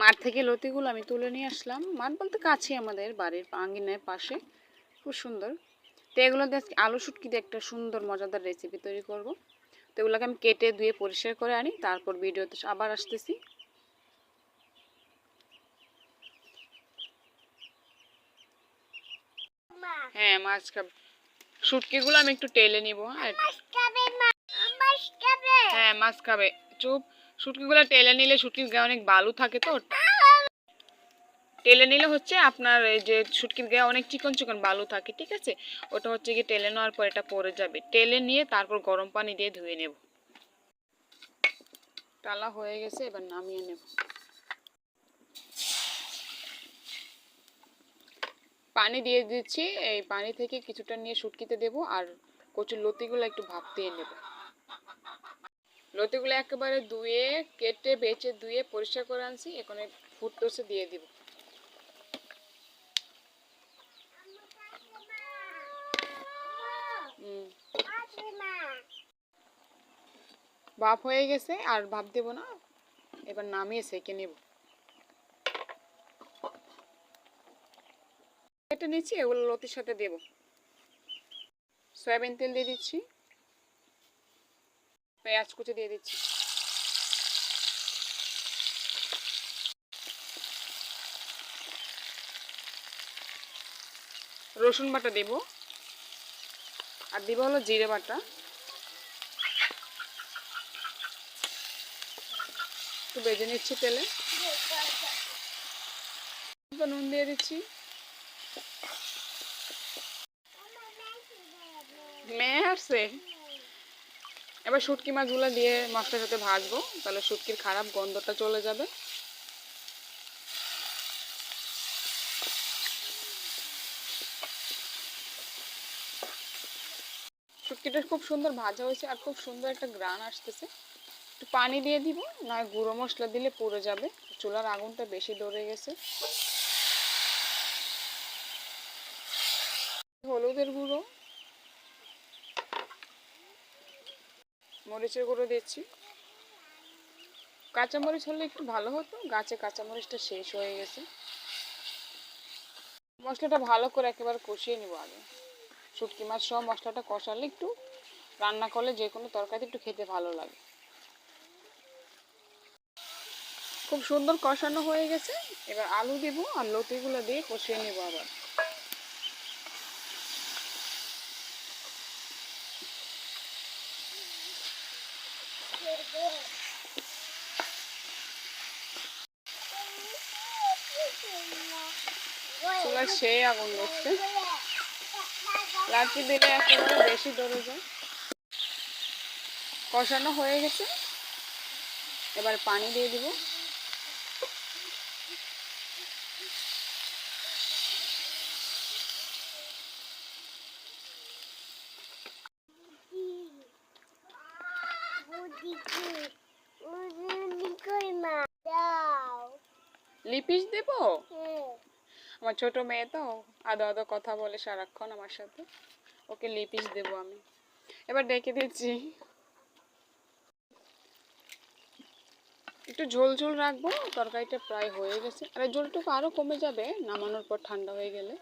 মাঠ থেকে লতিগুলো আমি তুলে নিয়ে আসলাম। মাঠ বলতে কাছে আমাদের বাড়ির আঙ্গিনের পাশে। খুব সুন্দর। তো এগুলো দিয়ে আলু শুটকি দিয়ে একটা সুন্দর মজাদার রেসিপি তৈরি করব। তো এগুলোকে আমি কেটে ধুয়ে পরিষ্কার করে আনি। তারপর ভিডিওতে আবার আসতেছি। হ্যাঁ মাছ খাবে শুটকিগুলো আমি একটু টেলে নিব। হ্যাঁ হ্যাঁ মাছ খাবে। চুপ। শুটকিগুলো টেলে নিলে শুটকির গায়ে অনেক বালু থাকে তো। টেলে নিলে হচ্ছে আপনার এই যে শুটকির গায়ে অনেক চিকন চিকন বালু থাকে, ঠিক আছে? ওটা হচ্ছে কি টেলে নেওয়ার পর এটা পরে যাবে। টেলে নিয়ে তারপর গরম পানি দিয়ে ধুয়ে নেব। টালা হয়ে গেছে, এবার নামিয়ে নেব। পানি দিয়ে দিচ্ছি, এই পানি থেকে কিছুটা নিয়ে শুটকিতে দেব আর কচুর লতিগুলো একটু ভাপ দিয়ে নেব। লতিগুলো একেবারে ধুয়ে, কেটে বেছে ধুয়ে পরিষ্কার করে আনছি। এখানে ফুটটোসে দিয়ে দিব। ভাপ হয়ে গেছে, আর ভাপ দেব না। এবার নামিয়ে সেকে নেব। কেটে নিচ্ছি, এগুলো লতির সাথে দেব। সয়াবিন তেল দিয়ে দিচ্ছি। পেঁয়াজ কুচি দিয়ে দিচ্ছি। রসুন বাটা দেব। আর দিব হলো জিরে বাটা। একটু বেজে নিচ্ছি তেলে। নুন দিয়ে দিচ্ছি। মেয়ে আসছে? এবার শুটকি মাছগুলো দিয়ে মাছটার সাথে ভাজবো, তাহলে শুটকির খারাপ গন্ধটা চলে যাবে। শুটকিটা খুব সুন্দর ভাজা হয়েছে আর খুব সুন্দর একটা গ্রান আসতেছে। একটু পানি দিয়ে দিব, নয় গুঁড়ো মশলা দিলে পুড়ে যাবে। চুলার আগুনটা বেশি ধরে গেছে। হলুদের গুঁড়ো মরিচের গুঁড়ো দিচ্ছি। কাঁচামরিচ হলে একটু ভালো হতো, গাছে কাঁচামরিচটা শেষ হয়ে গেছে। মশলাটা ভালো করে একেবারে কষিয়ে নিব আগে। শুটকি মাছ সহ মশলাটা কষালে একটু রান্না করলে যে কোনো তরকারি একটু খেতে ভালো লাগে। খুব সুন্দর কষানো হয়ে গেছে। এবার আলু দিব আর লতিগুলো দিয়ে কষিয়ে নেব আবার। চুলায় সেই আগুন ধরছে। লাঠি দিলে একেবারে বেশি ধরে যায় কষানো হয়ে গেছে। এবার পানি দিয়ে দিব। লিপিস দেব? আমার ছোট মেয়ে তো আদো আদো কথা বলে সারাক্ষণ আমার সাথে। ওকে লিপিস দেব আমি। এবার ডেকে দিচ্ছি। একটু ঝোল ঝোল রাখব তরকারিটা প্রায় হয়ে গেছে। আর ঝোলটুকু আরও কমে যাবে নামানোর পর ঠান্ডা হয়ে গেলে।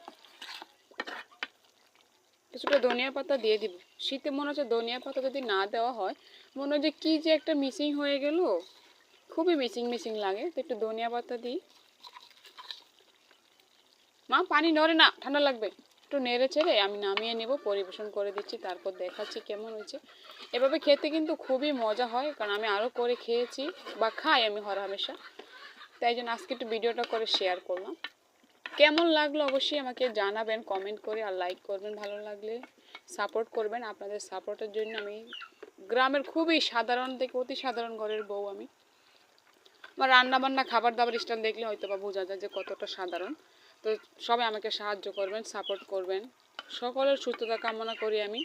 কিছুটা ধনিয়া পাতা দিয়ে দিব। শীতে মনে হচ্ছে ধনিয়া পাতা যদি না দেওয়া হয়, মনে হয় যে কী যে একটা মিসিং হয়ে গেল। খুবই মিসিং মিসিং লাগে। তো একটু ধনিয়া পাতা দিই। মা, পানি নড়ে না, ঠান্ডা লাগবে। একটু নেড়ে ছেড়ে আমি নামিয়ে নেব, পরিবেশন করে দিচ্ছি, তারপর দেখাচ্ছি কেমন হয়েছে। এভাবে খেতে কিন্তু খুবই মজা হয়, কারণ আমি আরও করে খেয়েছি বা খাই আমি হর হামেশা তাই জন্য আজকে একটু ভিডিওটা করে শেয়ার করলাম। কেমন লাগল অবশ্যই আমাকে জানাবেন কমেন্ট করে আর লাইক করবেন। ভালো লাগলে সাপোর্ট করবেন। আপনাদের সাপোর্টের জন্য আমি গ্রামের খুবই সাধারণ থেকে অতি সাধারণ ঘরের বউ আমি। আমার রান্না বান্না খাবার দাবার স্টাইল দেখলে হয়তো বা বোঝা যায় যে কতটা সাধারণ। তো সবাই আমাকে সাহায্য করবেন সাপোর্ট করবেন। সকলের সুস্থতা কামনা করি আমি।